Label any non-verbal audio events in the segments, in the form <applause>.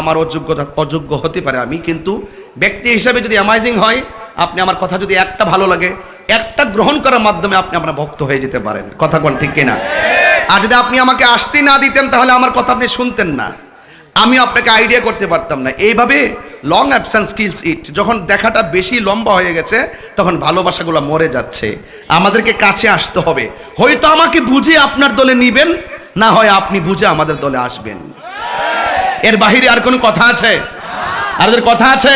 আমার অযোগ্যতা অযোগ্য হতে পারে আমি, কিন্তু ব্যক্তি হিসাবে যদি অ্যামাইজিং হয়, আপনি আমার কথা যদি একটা ভালো লাগে, একটা গ্রহণ করার মাধ্যমে আপনি আমার ভক্ত হয়ে যেতে পারেন। কথা কোন ঠিক কিনা? আর যদি আপনি আমাকে আসতে না দিতেন, তাহলে আমার কথা আপনি শুনতেন না। আমি আপনাকে আইডিয়া করতে পারতাম না। এইভাবে লং অ্যাবসেন্স স্কিলস ইট যখন দেখাটা বেশি লম্বা হয়ে গেছে, তখন ভালোবাসাগুলো মরে যাচ্ছে। আমাদেরকে কাছে আসতে হবে। হয়তো আমাকে বুঝে আপনার দলে নিবেন, না হয় আপনি বুঝে আমাদের দলে আসবেন। এর বাহিরে আর কোনো কথা আছে? আর ওদের কথা আছে?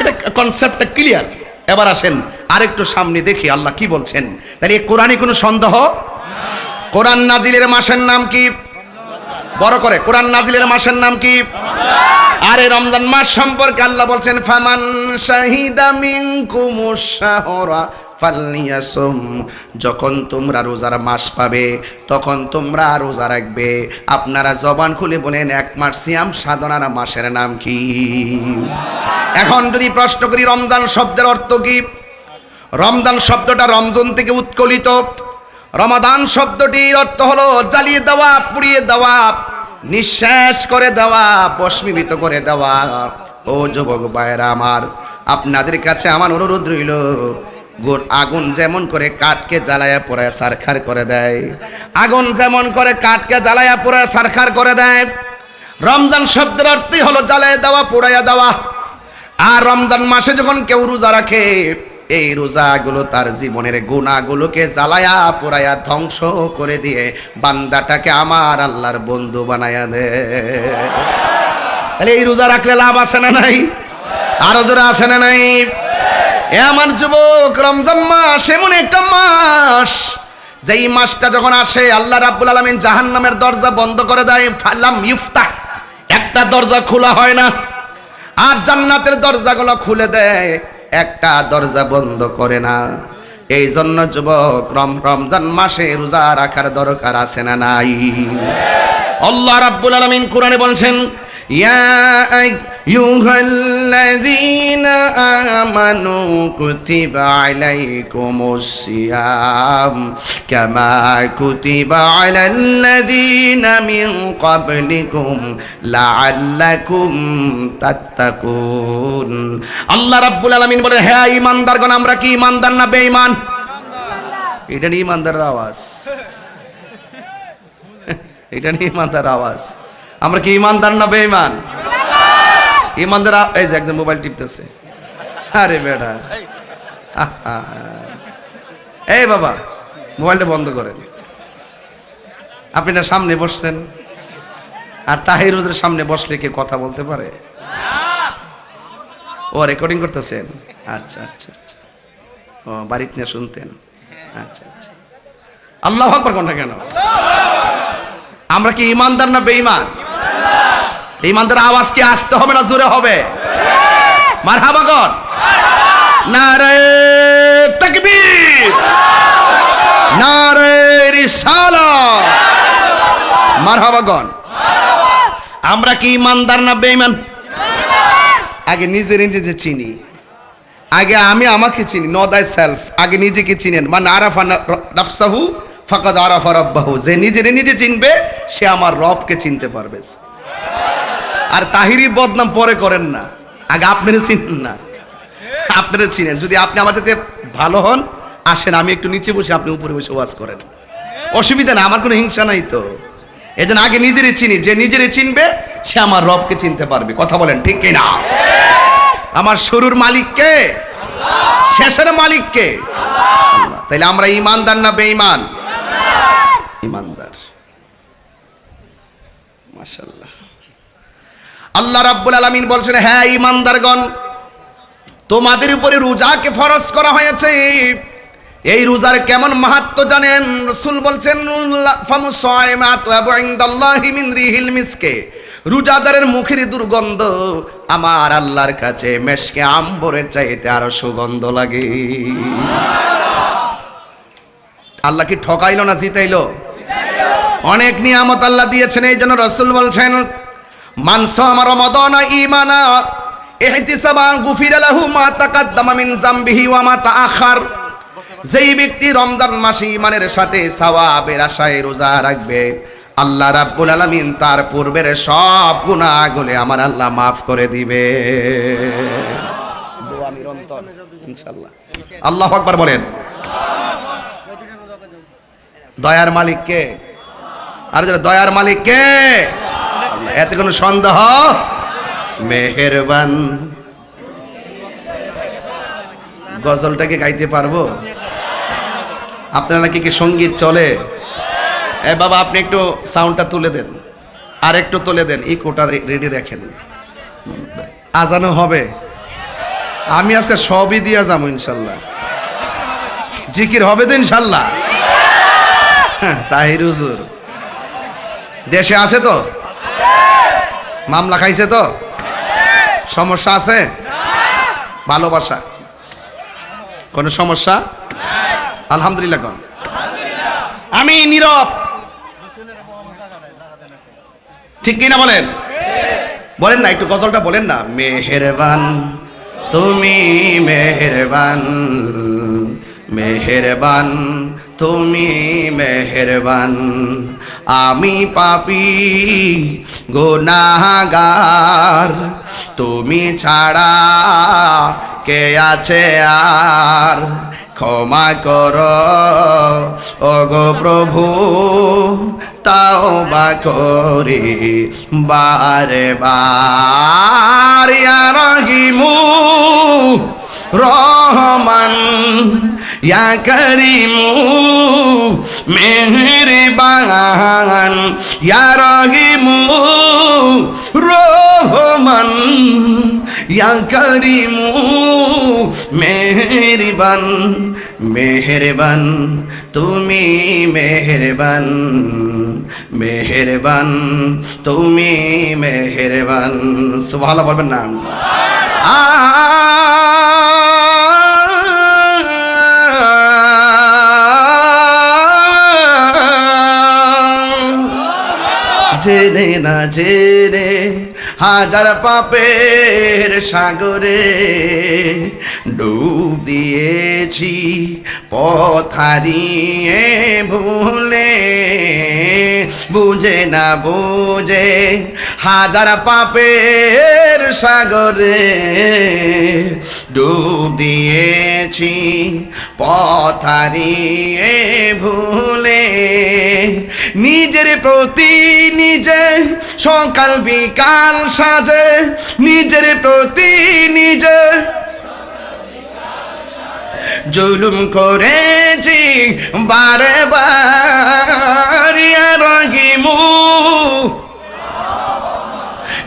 এটা কনসেপ্টটা ক্লিয়ার এবার আসেন, আরেকটু সামনে দেখি আল্লাহ কি বলছেন। তাহলে এই কোরআনে কোনো সন্দেহ? কোরআন নাজিলের মাসের নাম কি? বড় করে, কোরআন নাজিলের মাসের নাম কি? আরে রমজান মাস সম্পর্কে আল্লাহ বলছেন, ফামান শাহিদা শাহরা ফালনিয়াসুম, যখন তোমরা রোজার মাস পাবে, তখন তোমরা রোজা রাখবে। আপনারা জবান খুলে বলেন, এক মাস সিয়াম সাধনার মাসের নাম কি? এখন যদি প্রশ্ন করি, রমজান শব্দের অর্থ কি? রমজান শব্দটা রমজান থেকে উৎকলিত। রমাদান শব্দটির অর্থ হলো জ্বালিয়ে দেওয়া, পুড়িয়ে দেওয়া, নিঃশ্বাস করে দেওয়া বস্মীভূত করে দেওয়া। ও যুবক ভাইয়েরা আমার, আপনাদের কাছে আমার অনুরোধ রইল আগুন যেমন করে কাঠকে জ্বালায়া পোড়ায় সারখার করে দেয়। আগুন যেমন করে কাঠকে জ্বালায়া পোড়ায় সারখার করে দেয়। রমজান শব্দের অর্থই হলো জ্বালায় দেওয়া, পোড়াইয়া দেওয়া। আর রমজান মাসে যখন কেউ রোজা রাখে, এই রোজাগুলো তার জীবনের গুণাগুলোকে জ্বালায়া পোড়ায়া ধ্বংস করে দিয়ে বান্দাটাকে আমার আল্লাহর বন্ধু বানায়া দে। তাহলে এই রোজা রাখলে লাভ আছে না নাই? আরও জোরে আছে না নাই? এ আমার যুবক, রমজান মাস এমন একটা মাস। যেই মাসটা যখন আসে, আল্লাহ রাব্বুল আলামিন জাহান্নামের দরজা বন্ধ করে দেয়, ফালাম ইফতাহ একটা দরজা খোলা হয় না। আর জান্নাতের দরজাগুলো খুলে দেয়, একটা দরজা বন্ধ করে না। এই জন্য যুবক, রম, রমজান মাসে রোজা রাখার দরকার আছে না নাই? আল্লাহ রাব্বুল আলামিন কোরআনে বলছেন, ইয়া আইয়ুহাল্লাযীনা আমানু কুতিবা আলাইকুমুস সিয়াম কামা কুতিবা আলাল্লাযীনা মিন ক্বাবলিকুম লাআল্লাকুম তাত্তাকুন। আল্লাহ রাব্বুল আলামিন বলে হ্যাঁ ঈমানদারগণ, আমরা কি ঈমানদার না বেঈমান? এটা নিয়ে ঈমানদারের আওয়াজ। <laughs> এটা নিয়ে ইমানদার আওয়াজ। আমরা কি ইমানদার না বেঈমান? ইমানদার এই যে একজন মোবাইল টিপতেছে। আরে বেটা। এই। <laughs> বাবা মোবাইলটা বন্ধ করেন। আপনি না সামনে বসছেন আর তাহির ওদের সামনে বসলে কে কথা বলতে পারে? ও রেকর্ডিং করতেছেন? আচ্ছা আচ্ছা আচ্ছা। ও বাড়িতে নিয়ে শুনতেন। আচ্ছা আচ্ছা। আল্লাহ আকবর কোনটা কেন? আমরা কি ইমানদার না বেঈমান? ইমানদার আওয়াজ কি আসতে হবে না জোরে হবে? মার হাবাগন নারে তাকবীর। নারে মার হাবাগন আমরা কি ইমানদার না বেঈমান? আগে নিজের নিজে চিনি। আগে আমি আমাকে চিনি নো দাই সেলফ আগে নিজেকে চিনেন। মানে আরাফা নাফসাহু, ফাকাদ আরাফা রব্বাহু। যে নিজের নিজে চিনবে, সে আমার রবকে চিনতে পারবে। আর তাহিরি বদনাম পরে করেন না। আগে আপনারা চিনেন না। আপনারা চিনেন। যদি আপনি আমার সাথে ভালো হন, আসেন, আমি একটু নিচে বসে আপনি উপরে বসে ওয়াজ করেন। অসুবিধা না আমার কোনো হিংসা নাই তো। এজন্য আগে নিজেরই চিনি। যে নিজেরই চিনবে, সে আমার রবকে চিনতে পারবে। কথা বলেন, ঠিক কিনা? আমার শুরুর মালিককে শেষের মালিককে। তাইলে আমরা ইমানদার না বেঈমান? ইমানদার মাশাল্লাহ আল্লাহ রাব্বুল আলামিন বলছেন হ্যাঁ ইমানদারগণ তোমাদের উপরে রোজাকে ফরজ করা হয়েছে। এই রোজার কেমন মাহাত্ম জানেন? রসুল বলছেন রোজাদারের মুখের দুর্গন্ধ আমার আল্লাহর কাছে মেশকে আম্বরের চাইতে আরও সুগন্ধ লাগে। আল্লাহ কি ঠকাইলো না জিতাইলো? অনেক নিয়ামত আল্লাহ দিয়েছেন, এই জন্য রসুল বলছেন মানস আমার মদন ইমানা ইহতিসাবান গুফির লাহু মা তাকাদ্দামা মিন জামবিহি ওয়া মা তাআখার। যেই ব্যক্তি রমজান মাসে ইমানের সাথে সওয়াবের আশায় রোজা রাখবে আল্লাহ রাব্বুল আলামিন তার পূর্বের সব গুনাহগুলো আমার আল্লাহ মাফ করে দিবে। দোয়া নিরন্তর ইনশাআল্লাহ। আল্লাহু আকবার বলেন। দয়ার মালিক কে? আর যারা দয়ার মালিক কে। এতে কোনো সন্দেহ? মেহেরবান। গজলটাকে গাইতে পারব? আপনারা নাকি কি সংগীত চলে? এ বাবা আপনি একটু সাউন্ডটা তুলে দেন। আর একটু তুলে দেন ইকোটা রেডি রাখেন। আজানো হবে। আমি আজকে সবই দিয়া যাব ইনশাল্লাহ। জিকির হবে তো ইনশাল্লাহ। হ্যাঁ, তাহির হুজুর। দেশে আছে তো? মামলা খাইছে তো? সমস্যা আছে? ভালোবাসা। কোনো সমস্যা? আলহামদুলিল্লাহ কোন। আমি নীরব। ঠিক কিনা বলেন? বলেন না, একটু গজলটা বলেন না। মেহেরবান, তুমি মেহেরবান মেহেরবান, তুমি মেহেরবান। আমি পাপি, গুনাহগার। তুমি ছাড়া কে আছে আর? ক্ষমা কর, ওগো প্রভু তাও বা করি বারে বার ইয়া রহিমু রহমান ইয়া করিমু মেহরবান, ইয়া রহিমু রহমান, ইয়া করিমু মেহরবান মেহরবান, তুমি মেহরবান মেহরবান, তুমি মেহরবান, সুবহানাল্লাহ বলবেন না। জেনে না জেনে হাজার পাপের সাগরে ডুব দিয়েছি পথারিয়ে ভুলে। বুঝে না বুঝে হাজার পাপের সাগরে ডুব দিয়েছি পথারিয়ে ভুলে। নিজের প্রতি নিজে সকাল বিকাল সাজে নিজের প্রতি নিজে। জুলুম করেছি বারে বারিয়া রহিমু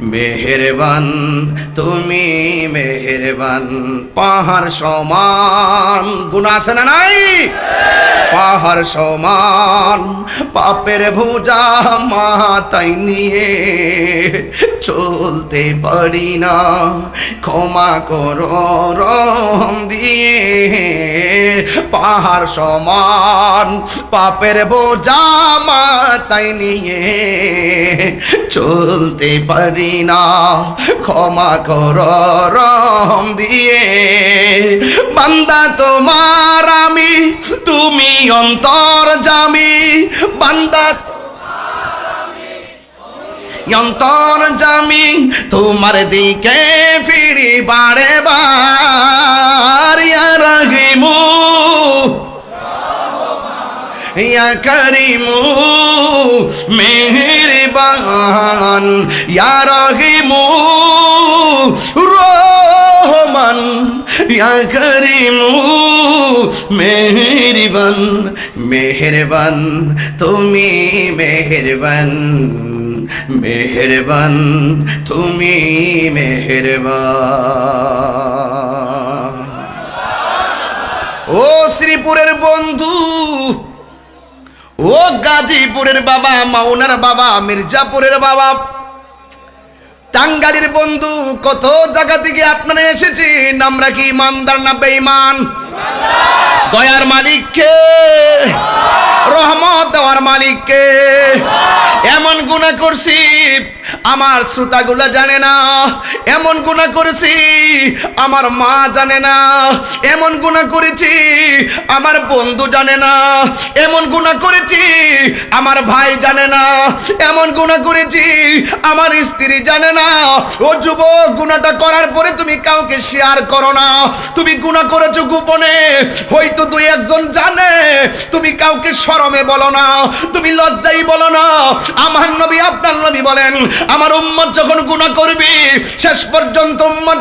মেহেরবান, তুমি মেহেরবান। পাহাড় সমান, গুণ আছে না নাই? পাহাড় সমান, পাপের ভুজা মাথায় নিয়ে চলতে পারি না। ক্ষমা করো রম দিয়ে। পাহাড় সমান, পাপের বোঝা মাথায় নিয়ে চলতে পারি না ক্ষমা করো রম দিয়ে। বান্দা তোমার আমি, তুমি অন্তর জামি। বান্দা অন্তর জামি, তোমার দিকে ফিরি বারে বার ইয়া রহিমু, ইয়া মেহরবান ইয়া রহিমু, রহমান, ইয়া করিমু, মেহরবান মেহরবান, তুমি মেহরবান মেহরবান, তুমি মেহরবান। ও শ্রীপুরের বন্ধু ও গাজীপুরের বাবা মাউনার বাবা, মির্জাপুরের বাবা। টাঙ্গালির বন্ধু, কত জায়গা থেকে আপনারা এসেছি আমরা কি ইমানদার না বেঈমান? দয়ার মালিককে, রহমত দেওয়ার মালিককে এমন গুণা করছি, আমার শ্রোতাগুলা জানে না। এমন গুণা করেছি, আমার মা জানে না। এমন গুণা করেছি, আমার বন্ধু জানে না। এমন গুণা করেছি, আমার ভাই জানে না। এমন গুণা করেছি, আমার স্ত্রী জানে না। ও যুবক, গুণাটা করার পরে তুমি কাউকে শেয়ার করো না। তুমি গুণা করেছ গোপনে, হয়তো দুই একজন জানে। তুমি কাউকে শরমে বলো না, তুমি লজ্জাই বলো না। আমার নবী আপনার নবী বলেন আমার উম্মত যখন গুণা করবে শেষ পর্যন্ত উম্মত